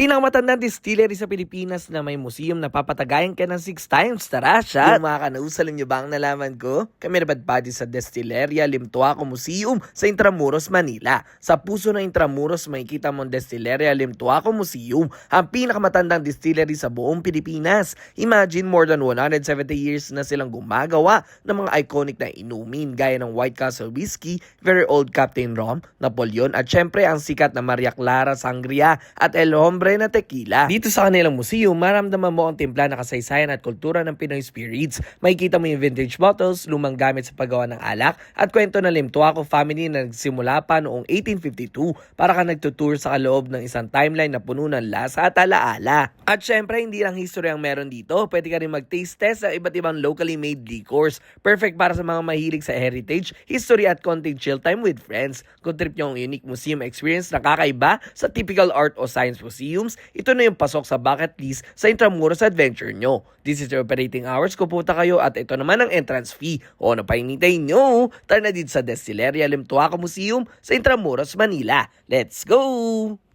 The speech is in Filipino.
Pinakamatandang distillery sa Pilipinas na may museum na papatagayan ka ng six times. Tara, siya! Yung mga kanausalan niyo ba ang nalaman ko? Kami nabadbadi sa Destilleria Limtuaco Museum sa Intramuros, Manila. Sa puso ng Intramuros, makikita mo ang Destilleria Limtuaco Museum, ang pinakamatandang distillery sa buong Pilipinas. Imagine, more than 170 years na silang gumagawa ng mga iconic na inumin gaya ng White Castle Whiskey, Very Old Captain Rum, Napoleon at syempre ang sikat na Maria Clara Sangria at El Hombre na Tequila. Dito sa kanilang museum, maramdaman mo ang timpla na kasaysayan at kultura ng Pinoy spirits. Makikita mo yung vintage bottles, lumang gamit sa paggawa ng alak, at kwento ng Limtuaco family na nagsimula pa noong 1852 para ka nagtutour sa kaloob ng isang timeline na puno ng lasa at alaala. At syempre, hindi lang history ang meron dito. Pwede ka rin mag-taste test sa iba't ibang locally made liquors. Perfect para sa mga mahilig sa heritage, history at konting chill time with friends. Kung trip nyo ang unique museum experience na kakaiba sa typical art o science museums, ito na yung pasok sa bucket list sa Intramuros adventure nyo. This is your operating hours. Kupunta kayo at ito naman ang entrance fee. O ano pa hinintay nyo? Tara na dito sa Destilleria Limtuaca Museum sa Intramuros, Manila. Let's go!